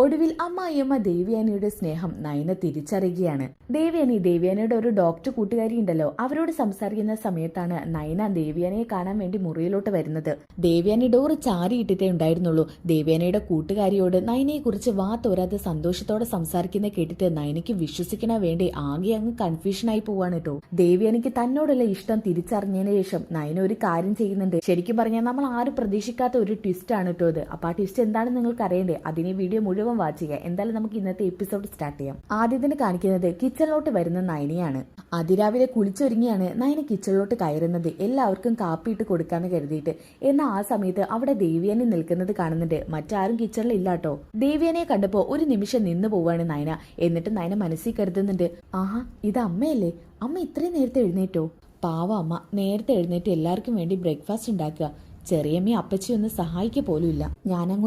ഒടുവിൽ അമ്മായിയമ്മ ദേവ്യാനിയുടെ സ്നേഹം നയന തിരിച്ചറിയുകയാണ്. ദേവിയാനി ദേവിയാനിയുടെ ഒരു ഡോക്ടർ കൂട്ടുകാരി ഉണ്ടല്ലോ. അവരോട് സംസാരിക്കുന്ന സമയത്താണ് നയന ദേവിയാനിയെ കാണാൻ വേണ്ടി മുറിയിലോട്ട് വരുന്നത്. ദേവ്യാനി ഡോറ് ചാരിയിട്ടിട്ടേ ഉണ്ടായിരുന്നുള്ളൂ. ദേവ്യാനിയുടെ കൂട്ടുകാരിയോട് നയനയെ കുറിച്ച് വാ തോരാതെ സന്തോഷത്തോടെ സംസാരിക്കുന്ന കേട്ടിട്ട് നയനയ്ക്ക് വിശ്വസിക്കണ വേണ്ടി ആകെ അങ്ങ് കൺഫ്യൂഷനായി പോവാണ് കേട്ടോ. ദേവ്യാനിക്ക് തന്നോടുള്ള ഇഷ്ടം തിരിച്ചറിഞ്ഞതിന് ശേഷം നയന ഒരു കാര്യം ചെയ്യുന്നുണ്ട്. ശരിക്കും പറഞ്ഞാൽ നമ്മൾ ആരും പ്രതീക്ഷിക്കാത്ത ഒരു ട്വിസ്റ്റ് ആണ് കേട്ടോ ഇത് അപ്പൊ ആ ട്വിസ്റ്റ് എന്താണെന്ന് നിങ്ങൾക്ക് അറിയണ്ടേ അതിനെ വീഡിയോ മുഴുവൻ വാച്ച് വാചിക എന്തായാലും നമുക്ക് ഇന്നത്തെ എപ്പിസോഡ് സ്റ്റാർട്ട് ചെയ്യാം. ആദ്യത്തിന് കാണിക്കുന്നത് കിച്ചണിലോട്ട് വരുന്ന നയനിയാണ്. അതിരാവിലെ കുളിച്ചൊരുങ്ങിയാണ് നയന കിച്ചണിലോട്ട് കയറുന്നത്. എല്ലാവർക്കും കാപ്പി ഇട്ട് കൊടുക്കാന്ന് കരുതിയിട്ട്. എന്നാൽ ആ സമയത്ത് അവിടെ ദേവിയനെ നിൽക്കുന്നത് കാണുന്നുണ്ട്. മറ്റാരും കിച്ചണിൽ ഇല്ലാട്ടോ ദേവിയനെ കണ്ടപ്പോ ഒരു നിമിഷം നിന്ന് പോവാണ് നയന. എന്നിട്ട് നയന മനസ്സിൽ കരുതുന്നുണ്ട്. ആഹാ ഇത് അമ്മയല്ലേ? അമ്മ ഇത്രയും നേരത്തെ എഴുന്നേറ്റോ? പാവ അമ്മ നേരത്തെ എഴുന്നേറ്റ് എല്ലാവർക്കും വേണ്ടി ബ്രേക്ക്ഫാസ്റ്റ് ഉണ്ടാക്കുക. ചെറിയമ്മ അപ്പച്ചി ഒന്ന് സഹായിക്കുക പോലും ഇല്ല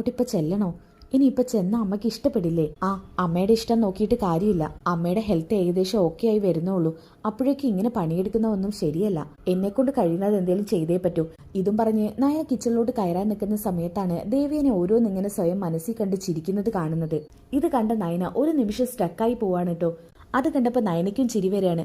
ഇപ്പൊ ചെല്ലണോ? ഇനി ഇപ്പൊ ചെന്ന അമ്മയ്ക്ക് ഇഷ്ടപ്പെടില്ലേ? ആ അമ്മയുടെ ഇഷ്ടം നോക്കിയിട്ട് കാര്യമില്ല. അമ്മയുടെ ഹെൽത്ത് ഏകദേശം ഓക്കെ ആയി വരുന്നുള്ളൂ. അപ്പോഴേക്കും ഇങ്ങനെ പണിയെടുക്കുന്ന ഒന്നും ശരിയല്ല. എന്നെ കൊണ്ട് കഴിയുന്നത് എന്തെങ്കിലും ചെയ്തേ പറ്റൂ. ഇതും പറഞ്ഞ് നായ കിച്ചണിലോട്ട് കയറാൻ നിൽക്കുന്ന സമയത്താണ് ദേവിയനെ ഓരോന്നിങ്ങനെ സ്വയം മനസ്സിൽ കണ്ട് ചിരിക്കുന്നത് കാണുന്നത്. ഇത് കണ്ട നയന ഒരു നിമിഷം സ്റ്റക്കായി പോവാണ് കേട്ടോ അത് കണ്ടപ്പോൾ നയനയ്ക്കും ചിരി വരെയാണ്.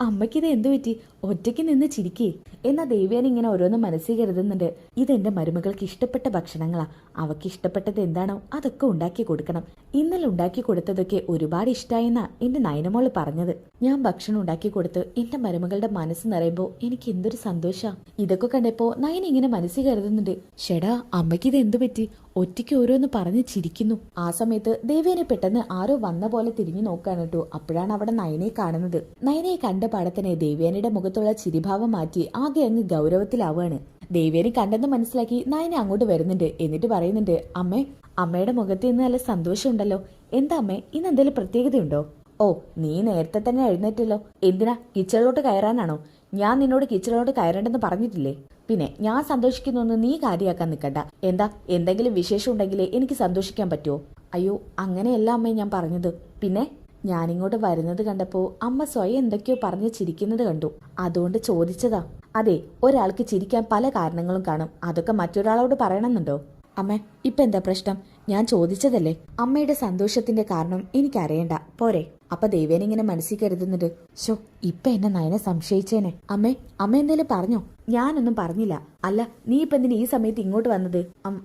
അമ്മയ്ക്കിത് എന്തു പറ്റി? ഒറ്റയ്ക്ക് നിന്ന് ചിരിക്കേ. എന്നാ ദേവിയാൻ ഇങ്ങനെ ഓരോന്നും മനസ്സിൽ കരുതുന്നുണ്ട് ഇതെന്റെ മരുമകൾക്ക് ഇഷ്ടപ്പെട്ട ഭക്ഷണങ്ങളാ. അവക്ക് ഇഷ്ടപ്പെട്ടത് എന്താണോ അതൊക്കെ ഉണ്ടാക്കി കൊടുക്കണം. ഇന്നലെ ഉണ്ടാക്കി കൊടുത്തതൊക്കെ ഒരുപാട് ഇഷ്ടമായെന്നാ എന്റെ നയനമോൾ പറഞ്ഞത്. ഞാൻ ഭക്ഷണം ഉണ്ടാക്കി കൊടുത്ത് എന്റെ മരുമകളുടെ മനസ്സ് നിറയുമ്പോൾ എനിക്ക് എന്തൊരു സന്തോഷാ. ഇതൊക്കെ കണ്ടപ്പോ നയൻ ഇങ്ങനെ മനസ്സിൽ കരുതുന്നുണ്ട് ഷെടാ അമ്മയ്ക്ക് ഇത് എന്തു പറ്റി? ഒറ്റയ്ക്ക് ഓരോന്ന് പറഞ്ഞ് ചിരിക്കുന്നു. ആ സമയത്ത് ദേവേനെ പെട്ടെന്ന് ആരോ വന്ന പോലെ തിരിഞ്ഞു നോക്കാണ് കേട്ടോ. അപ്പോഴാണ് അവിടെ നയനെ കാണുന്നത്. നയനയെ കണ്ട പാടത്തിനെ ദേവേനയുടെ മുഖത്തുള്ള ചിരിഭാവം മാറ്റി ആകെ അങ്ങ് ഗൗരവത്തിലാവുകയാണ്. ദേവേനെ കണ്ടെന്ന് മനസ്സിലാക്കി നയനെ അങ്ങോട്ട് വരുന്നുണ്ട്. എന്നിട്ട് പറയുന്നുണ്ട് അമ്മേ അമ്മയുടെ മുഖത്ത് ഇന്ന് നല്ല സന്തോഷമുണ്ടല്ലോ. എന്താ അമ്മേ ഇന്ന് എന്തെങ്കിലും പ്രത്യേകതയുണ്ടോ? ഓ നീ നേരത്തെ തന്നെ എഴുന്നേറ്റല്ലോ. എന്തിനാ? കിച്ചണിലോട്ട് കയറാനാണോ? ഞാൻ നിന്നോട് കിച്ചണിലോട്ട് കയറേണ്ടെന്ന് പറഞ്ഞിട്ടില്ലേ? പിന്നെ ഞാൻ സന്തോഷിക്കുന്നൊന്ന് നീ കാര്യമാക്കാൻ നിൽക്കണ്ട എന്താ? എന്തെങ്കിലും വിശേഷം ഉണ്ടെങ്കിലേ എനിക്ക് സന്തോഷിക്കാൻ പറ്റുമോ അയ്യോ അങ്ങനെയല്ല അമ്മേ ഞാൻ പറഞ്ഞത്. പിന്നെ? ഞാനിങ്ങോട്ട് വരുന്നത് കണ്ടപ്പോൾ അമ്മ സ്വയം എന്തൊക്കെയോ പറഞ്ഞ് ചിരിക്കുന്നത് കണ്ടു. അതുകൊണ്ട് ചോദിച്ചതാ. അതെ ഒരാൾക്ക് ചിരിക്കാൻ പല കാരണങ്ങളും കാണും. അതൊക്കെ മറ്റൊരാളോട് പറയണമെന്നുണ്ടോ? അമ്മ ഇപ്പൊ എന്താ പ്രശ്നം? ഞാൻ ചോദിച്ചതല്ലേ? അമ്മയുടെ സന്തോഷത്തിന്റെ കാരണം എനിക്കറിയണ്ട. പോരെ. അപ്പൊ ദേവേനെ ഇങ്ങനെ മനസ്സിൽ കരുതുന്നുണ്ട്. ഷോ ഇപ്പൊ എന്നെ നയനെ സംശയിച്ചേനെ. അമ്മേ അമ്മ എന്തേലും പറഞ്ഞോ? ഞാനൊന്നും പറഞ്ഞില്ല. അല്ല നീ ഇപ്പൊ എന്തിനാ ഈ സമയത്ത് ഇങ്ങോട്ട് വന്നത്?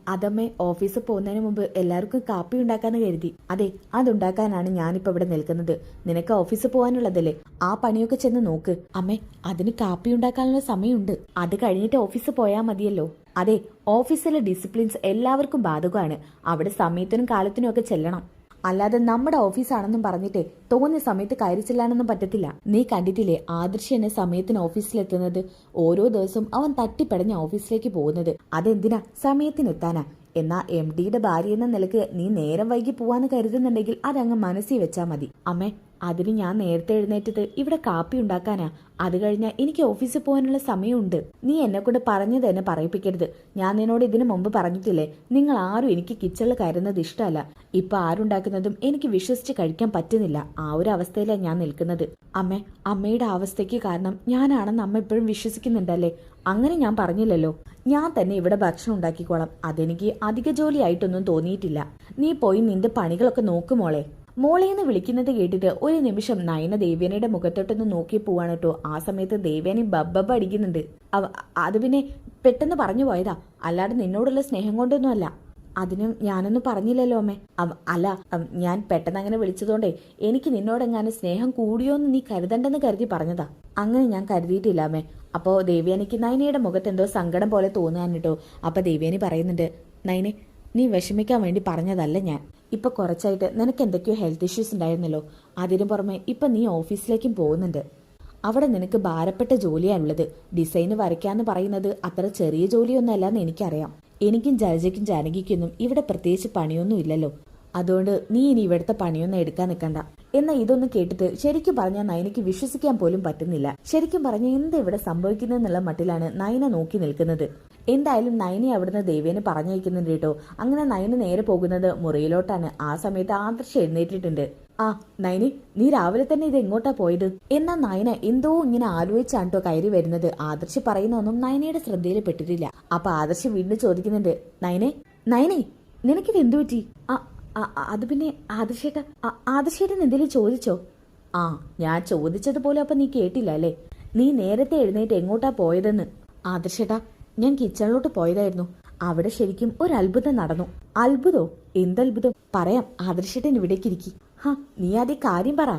അതമ്മേ ഓഫീസിൽ പോകുന്നതിന് മുമ്പ് എല്ലാവർക്കും കാപ്പി ഉണ്ടാക്കാന്ന് കരുതി. അതെ അതുണ്ടാക്കാനാണ് ഞാനിപ്പോ ഇവിടെ നിൽക്കുന്നത്. നിനക്ക് ഓഫീസിൽ പോകാനുള്ളതല്ലേ? ആ പണിയൊക്കെ ചെന്ന് നോക്ക്. അമ്മേ അതിന് കാപ്പി ഉണ്ടാക്കാനുള്ള സമയമുണ്ട്. അത് കഴിഞ്ഞിട്ട് ഓഫീസിൽ പോയാൽ മതിയല്ലോ. അതെ ഓഫീസിലെ ഡിസിപ്ലിൻസ് എല്ലാവർക്കും ബാധകമാണ്. അവിടെ സമയത്തിനും കാലത്തിനും ഒക്കെ ചെല്ലണം. അല്ലാതെ നമ്മുടെ ഓഫീസാണെന്നും പറഞ്ഞിട്ടേ തോന്നിയ സമയത്ത് കയറി ചെല്ലാനൊന്നും പറ്റത്തില്ല. നീ കണ്ടിട്ടില്ലേ ആദർശ് എന്നെ സമയത്തിന് ഓഫീസിലെത്തുന്നത്? ഓരോ ദിവസവും അവൻ തട്ടിപ്പടഞ്ഞ ഓഫീസിലേക്ക് പോകുന്നത്. അതെന്തിനാ സമയത്തിനെത്താനാ? എന്നാ എം ഡിയുടെ ഭാര്യ എന്ന നിലയ്ക്ക് നീ നേരം വൈകി പോവാന്ന് കരുതുന്നുണ്ടെങ്കിൽ അതങ്ങ് മനസ്സിൽ വെച്ചാ മതി. അമ്മേ അതിന് ഞാൻ നേരത്തെ എഴുന്നേറ്റത് ഇവിടെ കാപ്പി ഉണ്ടാക്കാനാ. അത് കഴിഞ്ഞാൽ എനിക്ക് ഓഫീസിൽ പോകാനുള്ള സമയമുണ്ട്. നീ എന്നെ കൊണ്ട് പറഞ്ഞു തന്നെ പറയിപ്പിക്കരുത്. ഞാൻ നിന്നോട് ഇതിനു മുമ്പ് പറഞ്ഞിട്ടില്ലേ? നിങ്ങൾ ആരും എനിക്ക് കിച്ചണിൽ കയറുന്നത് ഇഷ്ടമല്ല. ഇപ്പൊ ആരുണ്ടാക്കുന്നതും എനിക്ക് വിശ്വസിച്ച് കഴിക്കാൻ പറ്റുന്നില്ല. ആ ഒരു അവസ്ഥയിലാണ് ഞാൻ നിൽക്കുന്നത്. അമ്മേ അമ്മയുടെ അവസ്ഥയ്ക്ക് കാരണം ഞാനാണെന്ന് അമ്മ ഇപ്പോഴും വിശ്വസിക്കുന്നുണ്ടല്ലേ? അങ്ങനെ ഞാൻ പറഞ്ഞില്ലല്ലോ. ഞാൻ തന്നെ ഇവിടെ ഭക്ഷണം ഉണ്ടാക്കിക്കോളാം. അതെനിക്ക് അധിക ജോലിയായിട്ടൊന്നും തോന്നിയിട്ടില്ല. നീ പോയി നിന്റെ പണികളൊക്കെ നോക്കുമോളെ മോളേന്ന് വിളിക്കുന്നത് കേട്ടിട്ട് ഒരു നിമിഷം നയന ദേവ്യനയുടെ മുഖത്തോട്ടൊന്ന് നോക്കി പോവാണ് കേട്ടോ. ആ സമയത്ത് ദേവ്യാനി ബബ്ബബ് അടിക്കുന്നുണ്ട്. അത് പിന്നെ പെട്ടെന്ന് പറഞ്ഞു പോയതാ. അല്ലാതെ നിന്നോടുള്ള സ്നേഹം കൊണ്ടൊന്നും അല്ല അതിനും ഞാനൊന്നും പറഞ്ഞില്ലല്ലോ അമ്മേ. അല്ല ഞാൻ പെട്ടെന്ന് അങ്ങനെ വിളിച്ചതുകൊണ്ടേ എനിക്ക് നിന്നോടെങ്ങാനും സ്നേഹം കൂടിയോന്ന് നീ കരുതണ്ടെന്ന് കരുതി പറഞ്ഞതാ. അങ്ങനെ ഞാൻ കരുതിയിട്ടില്ല അമ്മേ. അപ്പോ ദേവ്യാനിക്ക് നൈനയുടെ മുഖത്ത് എന്തോ സങ്കടം പോലെ തോന്നാൻ കേട്ടോ അപ്പൊ ദേവ്യാനി പറയുന്നുണ്ട് നൈനെ നീ വിഷമിക്കാൻ വേണ്ടി പറഞ്ഞതല്ല ഞാൻ. ഇപ്പൊ കുറച്ചായിട്ട് നിനക്ക് എന്തൊക്കെയോ ഹെൽത്ത് ഇഷ്യൂസ് ഉണ്ടായിരുന്നല്ലോ. അതിനു പുറമെ ഇപ്പൊ നീ ഓഫീസിലേക്കും പോകുന്നുണ്ട്. അവിടെ നിനക്ക് ഭാരപ്പെട്ട ജോലിയാണുള്ളത്. ഡിസൈന് വരയ്ക്കാന്ന് പറയുന്നത് അത്ര ചെറിയ ജോലിയൊന്നും എന്ന് എനിക്കറിയാം. എനിക്കും ജലജയ്ക്കും ജാനകിക്കൊന്നും ഇവിടെ പ്രത്യേകിച്ച് പണിയൊന്നും ഇല്ലല്ലോ. അതുകൊണ്ട് നീ ഇനി ഇവിടുത്തെ പണിയൊന്നും എടുക്കാൻ നിൽക്കണ്ട എന്നാൽ ഇതൊന്നും കേട്ടിട്ട് ശരിക്കും പറഞ്ഞാൽ നയനയ്ക്ക് വിശ്വസിക്കാൻ പോലും പറ്റുന്നില്ല. ശരിക്കും പറഞ്ഞാൽ എന്ത് ഇവിടെ സംഭവിക്കുന്നതെന്നുള്ള മട്ടിലാണ് നയന നോക്കി നിൽക്കുന്നത്. എന്തായാലും നയനെ അവിടുന്ന് ദേവേനെ പറഞ്ഞയക്കുന്നുണ്ട് കേട്ടോ. അങ്ങനെ നൈന നേരെ പോകുന്നത് മുറിയിലോട്ടാണ്. ആ സമയത്ത് ആദർശം എഴുന്നേറ്റിട്ടുണ്ട്. ആ നയനെ നീ രാവിലെ തന്നെ ഇത് എങ്ങോട്ടാ പോയത്? എന്നാ നയന എന്തോ ഇങ്ങനെ ആലോചിച്ചാണ് കേട്ടോ കയറി വരുന്നത്. ആദർശ് പറയുന്നൊന്നും നയനയുടെ ശ്രദ്ധയിൽ പെട്ടിട്ടില്ല. അപ്പൊ ആദർശ് വീണ്ടും ചോദിക്കുന്നുണ്ട് നയനെ നയനെ നിനക്കിത് എന്തു പറ്റി? ആ അത് പിന്നെ ആദർശേട്ട ആദർശേട്ടൻ എന്തെങ്കിലും ചോദിച്ചോ? ആ ഞാൻ ചോദിച്ചതുപോലെ അപ്പൊ നീ കേട്ടില്ല അല്ലേ? നീ നേരത്തെ എഴുന്നേറ്റ് എങ്ങോട്ടാ പോയതെന്ന്? ആദർശേട്ടാ ഞാൻ കിച്ചണിലോട്ട് പോയതായിരുന്നു. അവിടെ ശരിക്കും ഒരു അത്ഭുതം നടന്നു. അത്ഭുതോ? എന്തത്ഭുതം പറയാം ആദർശേട്ടൻ ഇവിടേക്ക് ഇരിക്കി. ഹാ നീ ആദ്യം കാര്യം പറ.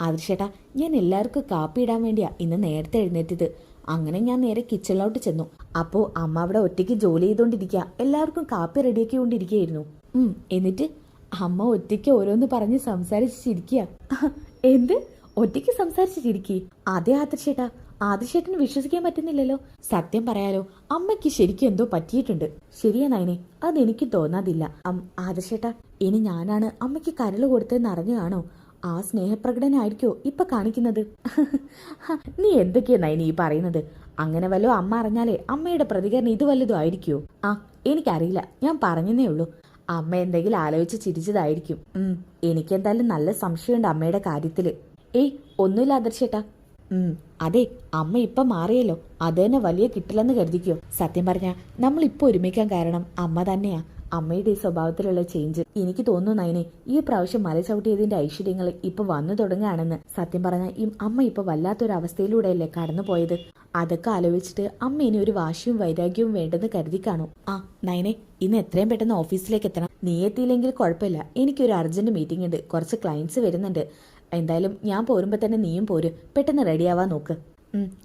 ആദർശേട്ടാ ഞാൻ എല്ലാവർക്കും കാപ്പി ഇടാൻ വേണ്ടിയാ ഇന്ന് നേരത്തെ എഴുന്നേറ്റത്. അങ്ങനെ ഞാൻ നേരെ കിച്ചണിലോട്ട് ചെന്നു. അപ്പോ അമ്മ അവിടെ ഒറ്റയ്ക്ക് ജോലി ചെയ്തോണ്ടിരിക്ക. എല്ലാവർക്കും കാപ്പി റെഡിയാക്കിക്കൊണ്ടിരിക്കുകയായിരുന്നു ഉം എന്നിട്ട് അമ്മ ഒറ്റയ്ക്ക് ഓരോന്ന് പറഞ്ഞ് സംസാരിച്ച് എന്ത്? ഒറ്റയ്ക്ക് സംസാരിച്ച് ചിരിക്കി അതേ ആദർശേട്ടാ ആദർശേട്ടന് വിശ്വസിക്കാൻ പറ്റുന്നില്ലല്ലോ. സത്യം പറയാലോ അമ്മയ്ക്ക് ശരിക്കും എന്തോ പറ്റിയിട്ടുണ്ട്. ശരിയാ നയനെ അതെനിക്ക് തോന്നാതില്ല. ആദിശേട്ട ഇനി ഞാനാണ് അമ്മയ്ക്ക് കരൾ കൊടുത്തതെന്ന് അറിഞ്ഞു കാണോ ആ സ്നേഹപ്രകടനായിരിക്കോ ഇപ്പൊ കാണിക്കുന്നത്? നീ എന്തൊക്കെയാ നയനി ഈ പറയുന്നത്? അങ്ങനെ വല്ലോ അമ്മ അറിഞ്ഞാലേ അമ്മയുടെ പ്രതികരണം ഇത് വല്ലതും ആയിരിക്കുമോ ആ എനിക്കറിയില്ല. ഞാൻ പറഞ്ഞതേ ഉള്ളൂ. അമ്മ എന്തെങ്കിലും ആലോചിച്ച് ചിരിച്ചതായിരിക്കും. എനിക്കെന്തായാലും നല്ല സംശയമുണ്ട് അമ്മയുടെ കാര്യത്തിൽ. ഏയ് ഒന്നുമില്ല ആദർശേട്ടാ. അതെ അമ്മ ഇപ്പൊ മാറിയല്ലോ. അത് തന്നെ വലിയ കിട്ടില്ലെന്ന് കരുതിക്കോ. സത്യം പറഞ്ഞ നമ്മൾ ഇപ്പൊ ഒരുമിക്കാൻ കാരണം അമ്മ തന്നെയാ. അമ്മയുടെ സ്വഭാവത്തിലുള്ള ചേഞ്ച് എനിക്ക് തോന്നുന്നു നയനെ ഈ പ്രാവശ്യം മല ചവിട്ടിയതിന്റെ ഐശ്വര്യങ്ങൾ ഇപ്പൊ വന്നു തുടങ്ങുകയാണെന്ന് സത്യം പറഞ്ഞാൽ ഈ അമ്മ ഇപ്പൊ വല്ലാത്തൊരു അവസ്ഥയിലൂടെയല്ലേ കടന്നു പോയത് അതൊക്കെ ആലോചിച്ചിട്ട് അമ്മ ഇനി ഒരു വാശിയും വൈരാഗ്യവും വേണ്ടെന്ന് കരുതി കാണൂ. ആ നയനെ ഇന്ന് എത്രയും പെട്ടെന്ന് ഓഫീസിലേക്ക് എത്തണം. നീ എത്തിയില്ലെങ്കിൽ കുഴപ്പമില്ല. എനിക്കൊരു അർജന്റ് മീറ്റിംഗ് ഉണ്ട്. കുറച്ച് ക്ലയൻസ് വരുന്നുണ്ട്. എന്തായാലും ഞാൻ പോരുമ്പോ തന്നെ നീയും പോര്. പെട്ടെന്ന് റെഡിയാവാൻ നോക്ക്.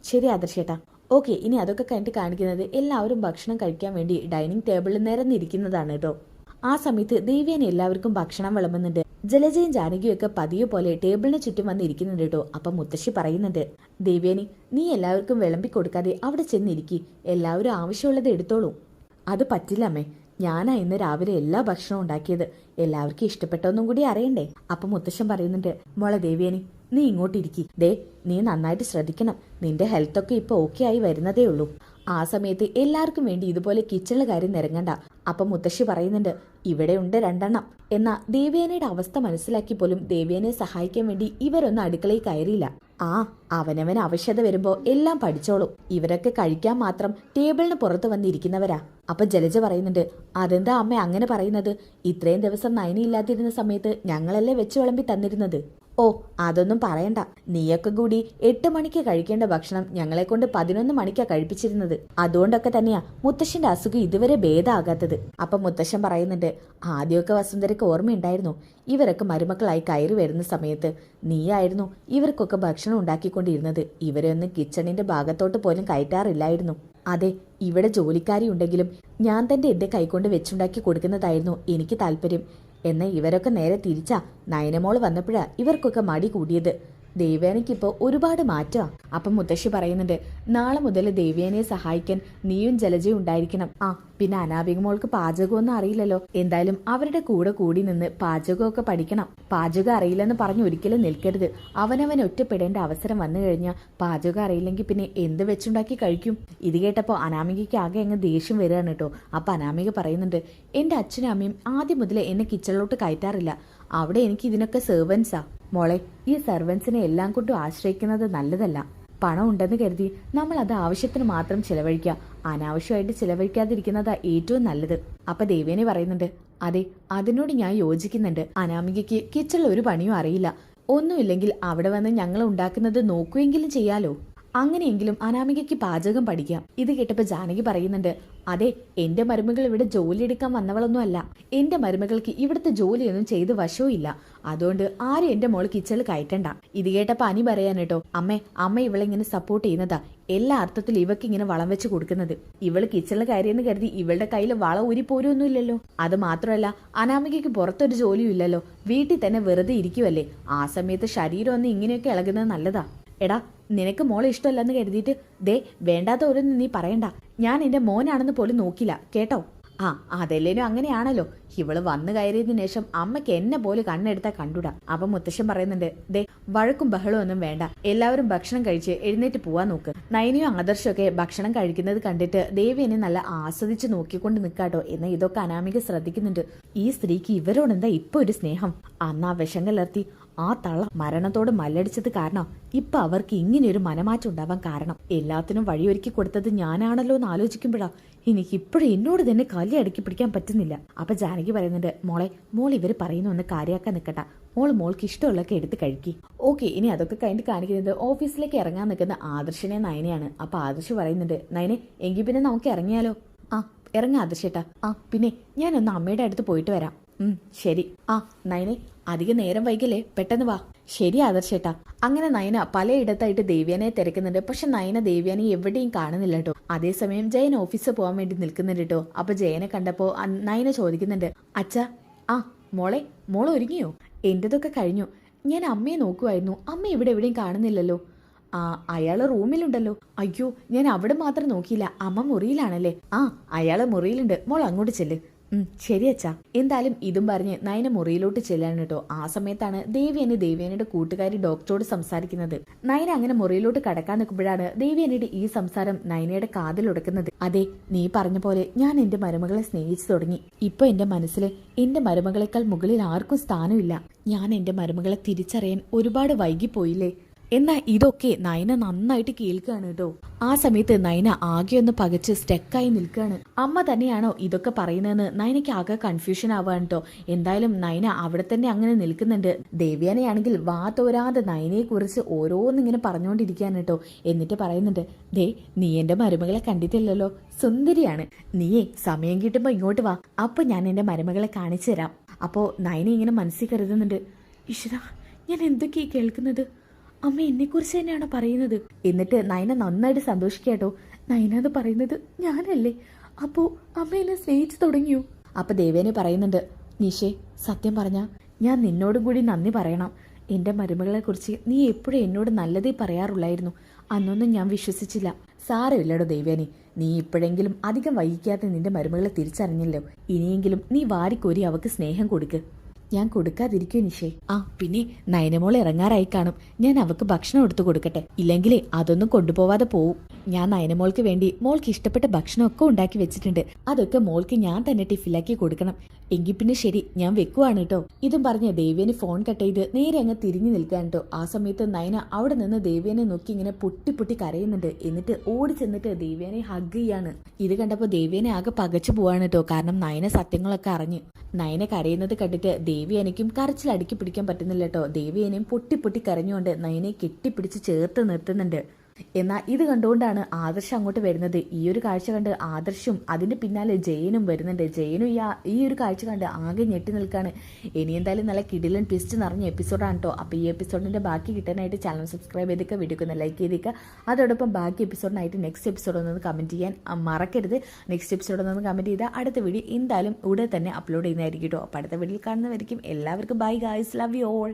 ശരി ആദർശേട്ടാ ഓക്കെ ഇനി അതൊക്കെ കഴിഞ്ഞിട്ട് കാണിക്കുന്നത് എല്ലാവരും ഭക്ഷണം കഴിക്കാൻ വേണ്ടി ഡൈനിങ് ടേബിളിൽ നിരന്നിരിക്കുന്നതാണ് കേട്ടോ. ആ സമയത്ത് ദേവ്യാൻ എല്ലാവർക്കും ഭക്ഷണം വിളമ്പുന്നുണ്ട്. ജലജയും ജാനകിയും ഒക്കെ പതിയെ പോലെ ടേബിളിന് ചുറ്റും വന്നിരിക്കുന്നുണ്ട് കേട്ടോ. അപ്പൊ മുത്തശ്ശി പറയുന്നുണ്ട് ദേവ്യാനി നീ എല്ലാവർക്കും വിളമ്പി കൊടുക്കാതെ അവിടെ ചെന്നിരിക്കി. എല്ലാവരും ആവശ്യമുള്ളത് എടുത്തോളൂ. അത് പറ്റില്ല അമ്മേ. ഞാനാ ഇന്ന് രാവിലെ എല്ലാ ഭക്ഷണവും ഉണ്ടാക്കിയത്. എല്ലാവർക്കും ഇഷ്ടപ്പെട്ടൊന്നും കൂടി അറിയണ്ടേ? അപ്പൊ മുത്തശ്ശൻ പറയുന്നുണ്ട് മോളെ ദേവിയനി നീ ഇങ്ങോട്ടിരിക്കി. ദേ നീ നന്നായിട്ട് ശ്രദ്ധിക്കണം. നിന്റെ ഹെൽത്ത് ഒക്കെ ഇപ്പൊ ഓക്കെ ആയി വരുന്നതേ ഉള്ളൂ. ആ സമയത്ത് എല്ലാവർക്കും വേണ്ടി ഇതുപോലെ കിച്ചണിലെ കാര്യം നിരങ്ങണ്ട. അപ്പൊ മുത്തശ്ശി പറയുന്നുണ്ട് ഇവിടെ ഉണ്ട് രണ്ടെണ്ണം. എന്നാ ദേവേനയുടെ അവസ്ഥ മനസ്സിലാക്കി പോലും ദേവേനെ സഹായിക്കാൻ വേണ്ടി ഇവരൊന്നും അടുക്കളയിൽ കയറിയില്ല. ആ അവനവൻ ആവശ്യത വരുമ്പോ എല്ലാം പഠിച്ചോളും. ഇവരൊക്കെ കഴിക്കാൻ മാത്രം ടേബിളിന് പുറത്ത് വന്നിരിക്കുന്നവരാ. അപ്പൊ ജലജ പറയുന്നുണ്ട് അതെന്താ അമ്മ അങ്ങനെ പറയുന്നത്? ഇത്രയും ദിവസം നയനി ഇല്ലാതിരുന്ന സമയത്ത് ഞങ്ങളല്ലേ വെച്ചു വിളമ്പി തന്നിരുന്നത്? ഓ അതൊന്നും പറയണ്ട. നീയൊക്കെ കൂടി എട്ട് മണിക്ക് കഴിക്കേണ്ട ഭക്ഷണം ഞങ്ങളെ കൊണ്ട് പതിനൊന്ന് മണിക്കാ കഴിപ്പിച്ചിരുന്നത്. അതുകൊണ്ടൊക്കെ തന്നെയാ മുത്തശ്ശന്റെ അസുഖം ഇതുവരെ ഭേദമാകാത്തത് അപ്പൊ മുത്തശ്ശൻ പറയുന്നുണ്ട് ആദ്യമൊക്കെ വസുന്ധരക്ക് ഓർമ്മയുണ്ടായിരുന്നു. ഇവരൊക്കെ മരുമക്കളായി കയറി വരുന്ന സമയത്ത് നീയായിരുന്നു ഇവർക്കൊക്കെ ഭക്ഷണം ഉണ്ടാക്കിക്കൊണ്ടിരുന്നത്. ഇവരെ ഒന്നും കിച്ചണിന്റെ ഭാഗത്തോട്ട് പോലും കയറ്റാറില്ലായിരുന്നു. അതെ ഇവിടെ ജോലിക്കാരി ഉണ്ടെങ്കിലും ഞാൻ തന്നെ എന്റെ കൈകൊണ്ട് വെച്ചുണ്ടാക്കി കൊടുക്കുന്നതായിരുന്നു എനിക്ക് താല്പര്യം. എന്നാൽ ഇവരൊക്കെ നേരെ തിരിച്ചാ നയനമോൾ വന്നപ്പോഴാ ഇവർക്കൊക്കെ മടി കൂടിയത്. ദേവ്യാനിക്കിപ്പോ ഒരുപാട് മാറ്റാ. അപ്പം മുത്തശ്ശി പറയുന്നുണ്ട് നാളെ മുതൽ ദേവ്യാനെ സഹായിക്കാൻ നീയും ജലജയും ഉണ്ടായിരിക്കണം. ആ പിന്നെ അനാബിക മോൾക്ക് പാചകമൊന്നും അറിയില്ലല്ലോ. എന്തായാലും അവരുടെ കൂടെ കൂടി നിന്ന് പാചകമൊക്കെ പഠിക്കണം. പാചകം അറിയില്ലെന്ന് പറഞ്ഞ് ഒരിക്കലും നിൽക്കരുത്. അവനവൻ ഒറ്റപ്പെടേണ്ട അവസരം വന്നു കഴിഞ്ഞാൽ പാചകം അറിയില്ലെങ്കിൽ പിന്നെ എന്ത് വെച്ചുണ്ടാക്കി കഴിക്കും? ഇത് കേട്ടപ്പോൾ അനാമികയ്ക്ക് ആകെ അങ്ങ് ദേഷ്യം വരികയാണ് കേട്ടോ. അപ്പൊ അനാമിക പറയുന്നുണ്ട് എന്റെ അച്ഛനും അമ്മയും ആദ്യം മുതലേ എന്നെ കിച്ചണിലോട്ട് കയറ്റാറില്ല. അവിടെ എനിക്ക് ഇതിനൊക്കെ സെർവൻസാ മോളെ ഈ സെർവൻസിനെ എല്ലാം കൊണ്ടും ആശ്രയിക്കുന്നത് നല്ലതല്ല. പണം ഉണ്ടെന്ന് കരുതി നമ്മൾ അത് ആവശ്യത്തിന് മാത്രം ചിലവഴിക്കുക. അനാവശ്യമായിട്ട് ചിലവഴിക്കാതിരിക്കുന്നതാ ഏറ്റവും നല്ലത്. അപ്പൊ ദേവേനെ പറയുന്നുണ്ട് അതെ അതിനോട് ഞാൻ യോജിക്കുന്നുണ്ട്. അനാമികയ്ക്ക് കിച്ചണിൽ ഒരു പണിയും അറിയില്ല. ഒന്നുമില്ലെങ്കിൽ അവിടെ വന്ന് ഞങ്ങൾ ഉണ്ടാക്കുന്നത് നോക്കുമെങ്കിലും ചെയ്യാലോ? അങ്ങനെയെങ്കിലും അനാമികയ്ക്ക് പാചകം പഠിക്കാം. ഇത് കേട്ടപ്പോ ജാനകി പറയുന്നുണ്ട് അതെ എന്റെ മരുമകൾ ഇവിടെ ജോലി എടുക്കാൻ വന്നവളൊന്നും അല്ല. എന്റെ മരുമകൾക്ക് ഇവിടുത്തെ ജോലിയൊന്നും ചെയ്ത് വശവും ഇല്ല. അതുകൊണ്ട് ആരും എന്റെ മോൾ കിച്ചണിൽ കയറ്റണ്ട. ഇത് കേട്ടപ്പോ അനി പറയാൻ കേട്ടോ അമ്മേ അമ്മ ഇവളെ ഇങ്ങനെ സപ്പോർട്ട് ചെയ്യുന്നതാ. എല്ലാ അർത്ഥത്തിലും ഇവക്ക് ഇങ്ങനെ വളം വെച്ച് കൊടുക്കുന്നത്. ഇവൾ കിച്ചണിൽ കയറിയെന്ന് കരുതി ഇവളുടെ കയ്യിൽ വള ഊരി പോരൊന്നുമില്ലല്ലോ അത് മാത്രമല്ല അനാമികയ്ക്ക് പുറത്തൊരു ജോലിയും ഇല്ലല്ലോ. വീട്ടിൽ തന്നെ വെറുതെ ഇരിക്കുവല്ലേ? ആ സമയത്ത് ശരീരം ഒന്ന് ഇങ്ങനെയൊക്കെ ഇളകുന്നത് നല്ലതാ. എടാ നിനക്ക് മോളെ ഇഷ്ടമല്ലെന്ന് കരുതിയിട്ട് ദേ വേണ്ടാത്ത ഒരു നീ പറയണ്ട. ഞാൻ എന്റെ മോനാണെന്ന് പോലും നോക്കില്ല കേട്ടോ? ആ അതെല്ലേനും അങ്ങനെയാണല്ലോ. ഇവൾ വന്നു കയറിയതിനു ശേഷം അമ്മയ്ക്ക് എന്നെ പോലെ കണ്ണെടുത്താ കണ്ടുടാ. അപ്പൊ മുത്തശ്ശൻ പറയുന്നുണ്ട് ദേ വഴക്കും ബഹളവും ഒന്നും വേണ്ട. എല്ലാവരും ഭക്ഷണം കഴിച്ച് എഴുന്നേറ്റ് പോവാൻ നോക്ക്. നയനിയും ആദർശമൊക്കെ ഭക്ഷണം കഴിക്കുന്നത് കണ്ടിട്ട് ദേവി എന്നെ നല്ല ആസ്വദിച്ച് നോക്കിക്കൊണ്ട് നിൽക്കാട്ടോ എന്ന് ഇതൊക്കെ അനാമിക ശ്രദ്ധിക്കുന്നുണ്ട്. ഈ സ്ത്രീക്ക് ഇവരോടെന്താ ഇപ്പൊ ഒരു സ്നേഹം? അന്ന് ആ വിഷം കലർത്തി ആ തള്ള മരണത്തോട് മല്ലടിച്ചത് കാരണം ഇപ്പൊ അവർക്ക് ഇങ്ങനെ ഒരു മനമാറ്റം ഉണ്ടാവാൻ കാരണം. എല്ലാത്തിനും വഴിയൊരുക്കി കൊടുത്തത് ഞാനാണല്ലോ എന്ന് ആലോചിക്കുമ്പോഴാ എനിക്ക് ഇപ്പോഴും എന്നോട് തന്നെ കല്ലി അടുക്കി പിടിക്കാൻ പറ്റുന്നില്ല. അപ്പൊ ജാനകി പറയുന്നുണ്ട് മോളെ മോൾ ഇവർ പറയുന്ന ഒന്ന് കാര്യമാക്കാൻ നിൽക്കട്ട മോൾ മോൾക്ക് ഇഷ്ടമുള്ളൊക്കെ എടുത്ത് കഴിക്കി. ഓക്കെ ഇനി അതൊക്കെ കഴിഞ്ഞിട്ട് കാണിക്കുന്നത് ഓഫീസിലേക്ക് ഇറങ്ങാൻ നിൽക്കുന്ന ആദർശനെ നയനയാണ്. അപ്പൊ ആദർശ് പറയുന്നുണ്ട് നയനെ എങ്കിൽ പിന്നെ നമുക്ക് ഇറങ്ങിയാലോ? ആ ഇറങ്ങാ ആദർശേട്ടാ ആ പിന്നെ ഞാനൊന്ന് അമ്മയുടെ അടുത്ത് പോയിട്ട് വരാം. ശരി. ആ നയനെ അധിക നേരം വൈകല്ലേ? പെട്ടെന്ന് വാ. ശരി ആദർശേട്ടാ. അങ്ങനെ നയന പലയിടത്തായിട്ട് ദേവ്യാനെ തിരക്കുന്നുണ്ട്. പക്ഷെ നയന ദേവ്യാനെ എവിടെയും കാണുന്നില്ല കേട്ടോ അതേസമയം ജയൻ ഓഫീസിൽ പോകാൻ വേണ്ടി നിൽക്കുന്നുണ്ട് കേട്ടോ അപ്പൊ ജയനെ കണ്ടപ്പോ നയന ചോദിക്കുന്നുണ്ട്. അച്ഛ ആ മോളെ മോൾ ഒരുങ്ങിയോ? എന്റേതൊക്കെ കഴിഞ്ഞു. ഞാൻ അമ്മയെ നോക്കുമായിരുന്നു അമ്മ ഇവിടെ എവിടെയും കാണുന്നില്ലല്ലോ. ആ അയാൾ റൂമിലുണ്ടല്ലോ. അയ്യോ ഞാൻ അവിടെ മാത്രം നോക്കിയില്ല. അമ്മ മുറിയിലാണല്ലേ? ആ അയാൾ മുറിയിലുണ്ട്. മോൾ അങ്ങോട്ട് ചെല്ല്. ശരി അച്ഛാ. എന്തായാലും ഇതും പറഞ്ഞ് നയന മുറിയിലോട്ട് ചെല്ലാണ് കേട്ടോ. ആ സമയത്താണ് ദേവിയന് ദേവിയനയുടെ കൂട്ടുകാരി ഡോക്ടറോട് സംസാരിക്കുന്നത്. നയന അങ്ങനെ മുറിയിലോട്ട് കടക്കാൻ നിൽക്കുമ്പോഴാണ് ദേവിയനയുടെ ഈ സംസാരം നയനയുടെ കാതിലുടക്കുന്നത് അതെ നീ പറഞ്ഞ പോലെ ഞാൻ എന്റെ മരുമകളെ സ്നേഹിച്ചു തുടങ്ങി. ഇപ്പൊ എന്റെ മനസ്സിൽ എന്റെ മരുമകളെക്കാൾ മുകളിൽ ആർക്കും സ്ഥാനമില്ല. ഞാൻ എന്റെ മരുമകളെ തിരിച്ചറിയാൻ ഒരുപാട് വൈകിപ്പോയില്ലേ? എന്നാ ഇതൊക്കെ നയന നന്നായിട്ട് കേൾക്കുകയാണ് കേട്ടോ. ആ സമയത്ത് നയന ആകെ ഒന്ന് പകച്ച് സ്റ്റെക്കായി നിൽക്കുകയാണ് അമ്മ തന്നെയാണോ ഇതൊക്കെ പറയുന്നതെന്ന് നയനയ്ക്ക് ആകെ കൺഫ്യൂഷൻ ആവാണ് കേട്ടോ. എന്തായാലും നയന അവിടെ തന്നെ അങ്ങനെ നിൽക്കുന്നുണ്ട്. ദേവ്യാനയാണെങ്കിൽ വാ തോരാതെ നയനയെ കുറിച്ച് ഓരോന്നിങ്ങനെ പറഞ്ഞുകൊണ്ടിരിക്കുകയാണ് കേട്ടോ. എന്നിട്ട് പറയുന്നുണ്ട് ദേ നീ എന്റെ മരുമകളെ കണ്ടിട്ടില്ലല്ലോ. സുന്ദരിയാണ്. നീയേ സമയം കിട്ടുമ്പോ ഇങ്ങോട്ട് വാ. അപ്പൊ ഞാൻ എന്റെ മരുമകളെ കാണിച്ചു തരാം. അപ്പോ നയന ഇങ്ങനെ മനസ്സിൽ കരുതുന്നുണ്ട് ഈശ്വര ഞാൻ എന്തൊക്കെയാ കേൾക്കുന്നത്? അമ്മ എന്നെക്കുറിച്ച് തന്നെയാണോ പറയുന്നത്. എന്നിട്ട് നയന നന്നായിട്ട് സന്തോഷിക്കാട്ടോ നയന എന്ന് പറയുന്നത് ഞാനല്ലേ. അപ്പോ അമ്മ എന്നെ സ്നേഹിച്ചു തുടങ്ങിയോ? അപ്പൊ ദേവേനെ പറയുന്നുണ്ട് നിഷേ സത്യം പറഞ്ഞ ഞാൻ നിന്നോടും കൂടി നന്ദി പറയണം. എന്റെ മരുമകളെ കുറിച്ച് നീ എപ്പോഴും എന്നോട് നല്ലതേ പറയാറുള്ളായിരുന്നു. അന്നൊന്നും ഞാൻ വിശ്വസിച്ചില്ല. സാരമില്ലടോ ദേവേനെ. നീ ഇപ്പോഴെങ്കിലും അധികം വൈകിക്കാതെ നിന്റെ മരുമകളെ തിരിച്ചറിഞ്ഞല്ലോ ഇനിയെങ്കിലും നീ വാരിക്കോരി അവക്ക് സ്നേഹം കൊടുക്ക്. ഞാൻ കൊടുക്കാതിരിക്കും നിഷേ. ആ പിന്നെ നയനമോൾ ഇറങ്ങാറായി കാണും. ഞാൻ അവക്ക് ഭക്ഷണം എടുത്തു കൊടുക്കട്ടെ. ഇല്ലെങ്കിലേ അതൊന്നും കൊണ്ടുപോവാതെ പോവും. ഞാൻ നയനമോൾക്ക് വേണ്ടി മോൾക്ക് ഇഷ്ടപ്പെട്ട ഭക്ഷണമൊക്കെ ഉണ്ടാക്കി വെച്ചിട്ടുണ്ട്. അതൊക്കെ മോൾക്ക് ഞാൻ തന്നെ ടിഫിലാക്കി കൊടുക്കണം. എങ്കിൽ പിന്നെ ശരി ഞാൻ വെക്കുവാണ് കേട്ടോ ഇതും പറഞ്ഞ ദേവ്യന് ഫോൺ കട്ട് ചെയ്ത് നേരെ അങ്ങ് തിരിഞ്ഞു നിൽക്കാൻ കേട്ടോ ആ സമയത്ത് നയന അവിടെ നിന്ന് ദേവ്യനെ നോക്കി ഇങ്ങനെ പൊട്ടി പൊട്ടി കരയുന്നുണ്ട്. എന്നിട്ട് ഓടി ചെന്നിട്ട് ദേവ്യനെ ഹഗ് ചെയ്യാണ്. ഇത് കണ്ടപ്പോൾ ദേവ്യനെ ആകെ പകച്ചു പോവാണ് കേട്ടോ കാരണം നയന സത്യങ്ങളൊക്കെ അറിഞ്ഞു. നയന കരയുന്നത് കണ്ടിട്ട് ദേവി എനിക്കും കരച്ചിൽ അടുക്കി പിടിക്കാൻ പറ്റുന്നില്ല കേട്ടോ ദേവിയനെയും പൊട്ടി പൊട്ടി കരഞ്ഞുകൊണ്ട് നയനെ കെട്ടിപ്പിടിച്ച് ചേർത്ത് നിർത്തുന്നുണ്ട്. എന്നാൽ ഇത് കണ്ടുകൊണ്ടാണ് ആദർശ് അങ്ങോട്ട് വരുന്നത്. ഈ ഒരു കാഴ്ച കണ്ട് ആദർശും അതിന്റെ പിന്നാലെ ജയനും വരുന്നുണ്ട്. ജയനും ഈ ഒരു കാഴ്ച കണ്ട് ആകെ ഞെട്ടി നിൽക്കാണ്. ഇനി എന്തായാലും നല്ല കിടിലൻ ട്വിസ്റ്റ് നിറഞ്ഞ എപ്പിസോഡാണ് കേട്ടോ അപ്പോൾ ഈ എപ്പിസോഡിന്റെ ബാക്കി കിട്ടാനായിട്ട് ചാനൽ സബ്സ്ക്രൈബ് ചെയ്തൊക്കെ വീഡിയോ ലൈക്ക് ചെയ്തേക്കുക അതോടൊപ്പം ബാക്കി എപ്പിസോഡിനായിട്ട് നെക്സ്റ്റ് എപ്പിസോഡ് ഒന്ന് കമന്റ് ചെയ്യാൻ മറക്കരുത്. നെക്സ്റ്റ് എപ്പിസോഡ് ഒന്ന് കമന്റ് ചെയ്താൽ അടുത്ത വീഡിയോ എന്തായാലും ഉടനെ തന്നെ അപ്ലോഡ് ചെയ്യുന്നതായിരിക്കും കേട്ടോ അപ്പോൾ അടുത്ത വീഡിയോ കാണുന്നവരിക്കും എല്ലാവർക്കും bye guys love you all